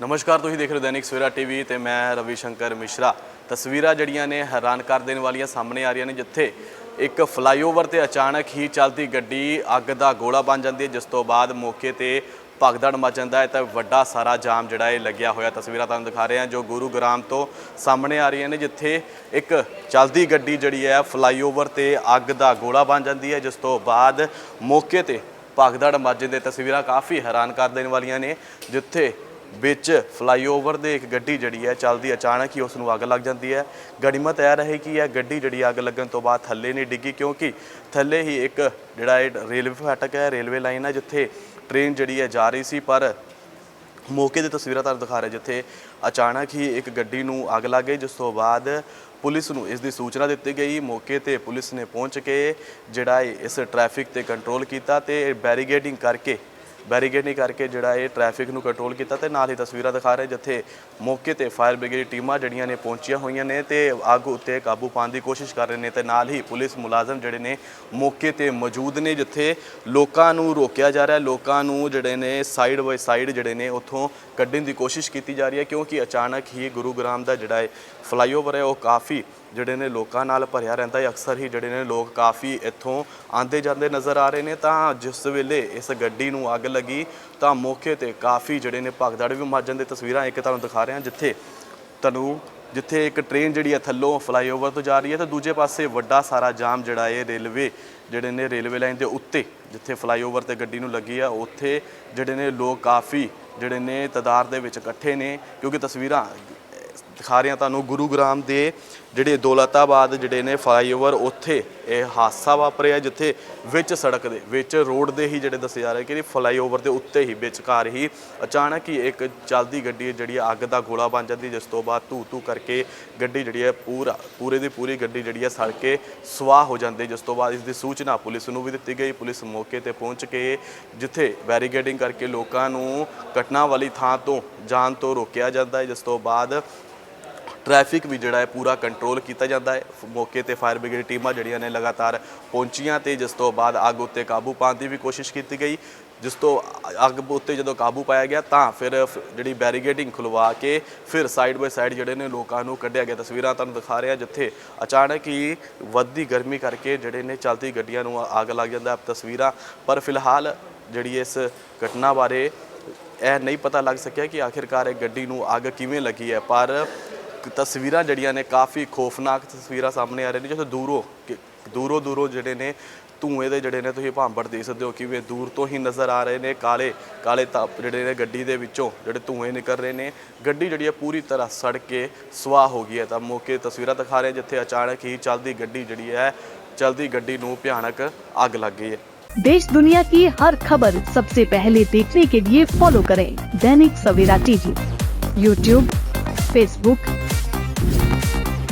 ਨਮਸਕਾਰ, ਤੁਸੀਂ ਦੇਖ ਰਹੇ ਹੋ ਦੈਨਿਕ ਸਵੇਰਾ ਟੀਵੀ ਤੇ ਮੈਂ ਰਵੀ ਸ਼ੰਕਰ ਮਿਸ਼ਰਾ। ਤਸਵੀਰਾਂ ਜਿਹੜੀਆਂ ਨੇ ਹੈਰਾਨ ਕਰ ਦੇਣ ਵਾਲੀਆਂ ਸਾਹਮਣੇ ਆ ਰਹੀਆਂ ਨੇ, ਜਿੱਥੇ ਇੱਕ ਫਲਾਈਓਵਰ ਤੇ ਅਚਾਨਕ ਹੀ ਚੱਲਦੀ ਗੱਡੀ ਅੱਗ ਦਾ ਗੋਲਾ ਬਣ ਜਾਂਦੀ ਹੈ, ਜਿਸ ਤੋਂ ਬਾਅਦ ਮੌਕੇ ਤੇ ਭਗਦੜ ਮਚ ਜਾਂਦਾ ਹੈ, ਤਾਂ ਵੱਡਾ ਸਾਰਾ ਜਾਮ ਜਿਹੜਾ ਇਹ ਲੱਗਿਆ ਹੋਇਆ। ਤਸਵੀਰਾਂ ਤੁਹਾਨੂੰ ਦਿਖਾ ਰਹੇ ਹਾਂ, ਜੋ ਗੁਰੂਗ੍ਰਾਮ ਤੋਂ ਸਾਹਮਣੇ ਆ ਰਹੀਆਂ ਨੇ, ਜਿੱਥੇ ਇੱਕ ਚੱਲਦੀ ਗੱਡੀ ਜਿਹੜੀ ਹੈ ਫਲਾਈਓਵਰ ਤੇ ਅੱਗ ਦਾ ਗੋਲਾ ਬਣ ਜਾਂਦੀ ਹੈ, ਜਿਸ ਤੋਂ ਬਾਅਦ ਮੌਕੇ ਤੇ ਭਗਦੜ ਮੱਚ ਦੇ ਤਸਵੀਰਾਂ ਕਾਫੀ ਹੈਰਾਨ ਕਰ ਦੇਣ ਵਾਲੀਆਂ ਨੇ, ਜਿੱਥੇ ਵਿੱਚ ਫਲਾਈਓਵਰ ਦੇ ਇੱਕ ਗੱਡੀ ਜਿਹੜੀ ਹੈ ਚੱਲਦੀ ਅਚਾਨਕ ਹੀ ਉਸ ਨੂੰ ਅੱਗ ਲੱਗ ਜਾਂਦੀ ਹੈ। ਗੜੀਮਤ ਇਹ ਰਹੇ ਕਿ ਇਹ ਗੱਡੀ ਜਿਹੜੀ ਅੱਗ ਲੱਗਣ ਤੋਂ ਬਾਅਦ ਥੱਲੇ ਨਹੀਂ ਡਿੱਗੀ ਕਿਉਂਕਿ ਥੱਲੇ ਹੀ ਇੱਕ ਜਿਹੜਾ ਇਹ ਰੇਲਵੇ ਫਾਟਕ ਹੈ, ਰੇਲਵੇ ਲਾਈਨ ਹੈ ਜਿੱਥੇ ਟ੍ਰੇਨ ਜਿਹੜੀ ਹੈ ਜਾ ਰਹੀ ਸੀ। ਪਰ ਮੌਕੇ ਦੀ ਤਸਵੀਰਾਂ ਤੁਹਾਨੂੰ ਦਿਖਾ ਰਹੇ ਜਿੱਥੇ ਅਚਾਨਕ ਹੀ ਇੱਕ ਗੱਡੀ ਨੂੰ ਅੱਗ ਲੱਗ ਗਈ, ਜਿਸ ਤੋਂ ਬਾਅਦ ਪੁਲਿਸ ਨੂੰ ਇਸ ਦੀ ਸੂਚਨਾ ਦਿੱਤੀ ਗਈ। ਮੌਕੇ ਤੇ ਪੁਲਿਸ ਨੇ ਪਹੁੰਚ ਕੇ ਜਿਹੜਾ ਇਹ ਇਸ ਟ੍ਰੈਫਿਕ ਤੇ ਕੰਟਰੋਲ ਕੀਤਾ ਤੇ ਬੈਰੀਗੇਡਿੰਗ ਕਰਕੇ ਬੈਰੀਗੇਡਿੰਗ ਕਰਕੇ ਜਿਹੜਾ ਇਹ ਟ੍ਰੈਫਿਕ ਨੂੰ ਕੰਟਰੋਲ ਕੀਤਾ ਤੇ ਨਾਲ ਹੀ ਤਸਵੀਰਾਂ ਦਿਖਾ ਰਹੇ ਜਿੱਥੇ ਮੌਕੇ ਤੇ ਫਾਇਰ ਬ੍ਰਿਗੇਡ ਟੀਮਾਂ ਜਿਹੜੀਆਂ ਨੇ ਪਹੁੰਚੀਆਂ ਹੋਈਆਂ ਨੇ ਤੇ ਅੱਗ ਉੱਤੇ ਕਾਬੂ ਪਾਉਣ ਦੀ ਕੋਸ਼ਿਸ਼ ਕਰ ਰਹੇ ਨੇ ਤੇ ਨਾਲ ਹੀ ਪੁਲਿਸ ਮੁਲਾਜ਼ਮ ਜਿਹੜੇ ਨੇ ਮੌਕੇ ਤੇ ਮੌਜੂਦ ਨੇ ਜਿੱਥੇ ਲੋਕਾਂ ਨੂੰ ਰੋਕਿਆ ਜਾ ਰਿਹਾ, ਲੋਕਾਂ ਨੂੰ ਜਿਹੜੇ ਨੇ ਸਾਈਡ ਬਾਈ ਸਾਈਡ ਜਿਹੜੇ ਨੇ ਉੱਥੋਂ ਕੱਢਣ ਦੀ ਕੋਸ਼ਿਸ਼ ਕੀਤੀ ਜਾ ਰਹੀ ਹੈ ਕਿਉਂਕਿ ਅਚਾਨਕ ਹੀ ਗੁਰੂ ਗ੍ਰਾਮ ਦਾ ਜਿਹੜਾ ਹੈ ਫਲਾਈਓਵਰ ਹੈ, ਉਹ ਕਾਫੀ ਜਿਹੜੇ ਨੇ ਲੋਕਾਂ ਨਾਲ ਭਰਿਆ ਰਹਿੰਦਾ ਹੈ, ਅਕਸਰ ਹੀ ਜਿਹੜੇ ਨੇ ਲੋਕ ਕਾਫੀ ਇੱਥੋਂ ਆਂਦੇ ਜਾਂਦੇ ਨਜ਼ਰ ਆ ਰਹੇ ਨੇ, ਤਾਂ ਜਿਸ ਵੇਲੇ ਇਸ ਗੱਡੀ ਨੂੰ ਅੱਗ ਲੱਗੀ, ਤਾਂ ਮੌਕੇ ਤੇ ਕਾਫੀ ਜਿਹੜੇ ਨੇ ਭਗਦੜ ਵੀ ਮੱਚ ਜਾਂਦੇ ਤਸਵੀਰਾਂ ਇੱਕ ਤੁਹਾਨੂੰ ਦਿਖਾ ਰਹੇ ਹਾਂ, ਜਿੱਥੇ ਤੁਹਾਨੂੰ ਜਿੱਥੇ ਇੱਕ ਟ੍ਰੇਨ ਜਿਹੜੀ ਹੈ ਥੱਲੋਂ ਫਲਾਈਓਵਰ ਤੋਂ ਜਾ ਰਹੀ ਹੈ, ਤੇ ਦੂਜੇ ਪਾਸੇ ਵੱਡਾ ਸਾਰਾ ਜਾਮ ਜਿਹੜਾ ਹੈ ਰੇਲਵੇ ਜਿਹੜੇ ਨੇ ਰੇਲਵੇ ਲਾਈਨ ਦੇ ਉੱਤੇ, ਜਿੱਥੇ ਫਲਾਈਓਵਰ ਤੇ ਗੱਡੀ ਨੂੰ ਲੱਗੀ ਆ, ਉੱਥੇ ਜਿਹੜੇ ਨੇ ਲੋਕ ਕਾਫੀ ਜਿਹੜੇ ਨੇ ਤਦਾਰ ਦੇ ਵਿੱਚ ਇਕੱਠੇ ਨੇ, ਕਿਉਂਕਿ ਤਸਵੀਰਾਂ ਦਿਖਾ ਰਿਹਾ ਤੁਹਾਨੂੰ ਗੁਰੂਗ੍ਰਾਮ ਦੇ ਜਿਹੜੇ ਦੌਲਤਾਬਾਦ ਜਿਹੜੇ ਨੇ ਫਲਾਈਓਵਰ, ਉੱਥੇ ਇਹ ਹਾਦਸਾ ਵਾਪਰਿਆ ਜਿੱਥੇ ਵਿੱਚ ਸੜਕ ਦੇ ਵਿੱਚ ਰੋਡ ਦੇ ਹੀ ਜਿਹੜੇ ਦੱਸੇ ਜਾ ਰਹੇ ਕਿ ਫਲਾਈਓਵਰ ਦੇ ਉੱਤੇ ਹੀ ਵਿਚਕਾਰ ਹੀ ਅਚਾਨਕ ਹੀ ਇੱਕ ਚੱਲਦੀ ਗੱਡੀ ਜਿਹੜੀ ਹੈ ਅੱਗ ਦਾ ਗੋਲਾ ਬਣ ਜਾਂਦੀ, ਜਿਸ ਤੋਂ ਬਾਅਦ ਧੂ ਧੂ ਕਰਕੇ ਗੱਡੀ ਜਿਹੜੀ ਹੈ ਪੂਰਾ, ਪੂਰੇ ਦੀ ਪੂਰੀ ਗੱਡੀ ਜਿਹੜੀ ਹੈ ਸੜ ਕੇ ਸਵਾਹ ਹੋ ਜਾਂਦੀ, ਜਿਸ ਤੋਂ ਬਾਅਦ ਇਸ ਦੀ ਸੂਚਨਾ ਪੁਲਿਸ ਨੂੰ ਵੀ ਦਿੱਤੀ ਗਈ। ਪੁਲਿਸ ਮੌਕੇ ਤੇ ਪਹੁੰਚ ਕੇ ਜਿੱਥੇ ਬੈਰੀਗੇਡਿੰਗ ਕਰਕੇ ਲੋਕਾਂ ਨੂੰ ਘਟਨਾ ਵਾਲੀ ਥਾਂ ਤੋਂ ਜਾਣ ਤੋਂ ਰੋਕਿਆ ਜਾਂਦਾ ਹੈ, ਜਿਸ ਤੋਂ ਬਾਅਦ ਟ੍ਰੈਫਿਕ ਵੀ ਜਿਹੜਾ ਹੈ ਪੂਰਾ ਕੰਟਰੋਲ ਕੀਤਾ ਜਾਂਦਾ ਹੈ। ਮੌਕੇ ਤੇ ਫਾਇਰ ਬ੍ਰਿਗੇਡ ਟੀਮਾਂ ਜਿਹੜੀਆਂ ਨੇ ਲਗਾਤਾਰ ਪਹੁੰਚੀਆਂ ਤੇ ਜਿਸ ਤੋਂ ਬਾਅਦ ਅੱਗ ਉੱਤੇ ਕਾਬੂ ਪਾਉਣ ਦੀ ਵੀ ਕੋਸ਼ਿਸ਼ ਕੀਤੀ ਗਈ। ਜਿਸ ਤੋਂ ਅੱਗ ਉੱਤੇ ਜਦੋਂ ਕਾਬੂ ਪਾਇਆ ਗਿਆ ਤਾਂ ਫਿਰ ਜਿਹੜੀ ਬੈਰੀਗੇਡਿੰਗ ਖੁਲਵਾ ਕੇ ਫਿਰ ਸਾਈਡ ਬਾਈ ਸਾਈਡ ਜਿਹੜੇ ਨੇ ਲੋਕਾਂ ਨੂੰ ਕੱਢਿਆ ਗਿਆ। ਤਸਵੀਰਾਂ ਤੁਹਾਨੂੰ ਦਿਖਾ ਰਿਹਾ ਜਿੱਥੇ ਅਚਾਨਕ ਹੀ ਵੱਧਦੀ ਗਰਮੀ ਕਰਕੇ ਜਿਹੜੇ ਨੇ ਚਲਦੀ ਗੱਡੀਆਂ ਨੂੰ ਅੱਗ ਲੱਗ ਜਾਂਦਾ ਤਸਵੀਰਾਂ। ਪਰ ਫਿਲਹਾਲ ਜਿਹੜੀ ਇਸ ਘਟਨਾ ਬਾਰੇ ਇਹ ਨਹੀਂ ਪਤਾ ਲੱਗ ਸਕਿਆ ਕਿ ਆਖਿਰਕਾਰ ਇਹ ਗੱਡੀ ਨੂੰ ਅੱਗ ਕਿਵੇਂ ਲੱਗੀ ਹੈ। ਪਰ ਤਸਵੀਰਾਂ ਜਿਹੜੀਆਂ ਨੇ ਕਾਫੀ ਖੌਫਨਾਕ ਤਸਵੀਰਾਂ ਸਾਹਮਣੇ ਆ ਰਹੀਆਂ ਨੇ ਜਿੱਥੇ ਦੂਰੋਂ ਕਿ- ਦੂਰੋਂ ਦੂਰੋਂ ਜਿਹੜੇ ਨੇ ਧੂਏ ਦੇ ਜਿਹੜੇ ਨੇ ਤੁਸੀਂ ਭਾਂਬੜ ਦੇਖ ਸਕਦੇ ਹੋ ਕਿਵੇਂ ਦੂਰ ਤੋਂ ਹੀ ਨਜ਼ਰ ਆ ਰਹੇ ਨੇ ਕਾਲੇ ਕਾਲੇ ਤਪ ਜਿਹੜੇ ਨੇ ਗੱਡੀ ਦੇ ਵਿੱਚੋਂ ਜਿਹੜੇ ਧੂਏ ਨਿਕਲ ਰਹੇ ਨੇ ਗੱਡੀ ਜਿਹੜੀ ਹੈ ਪੂਰੀ ਤਰ੍ਹਾਂ ਸੜ ਕੇ ਸਵਾਹ ਹੋ ਗਈ ਹੈ ਤਾਂ ਮੌਕੇ ਤਸਵੀਰਾਂ ਦਿਖਾ ਰਹੇ ਜਿੱਥੇ ਅਚਾਨਕ ਹੀ ਚੱਲਦੀ ਗੱਡੀ ਜਿਹੜੀ ਹੈ ਚਲਦੀ ਗੱਡੀ ਨੂੰ ਭਿਆਨਕ ਅੱਗ ਲੱਗ ਗਈ ਹੈ देश दुनिया की हर खबर सबसे पहले देखने के लिए फॉलो करें Dainik Savera TV YouTube Facebook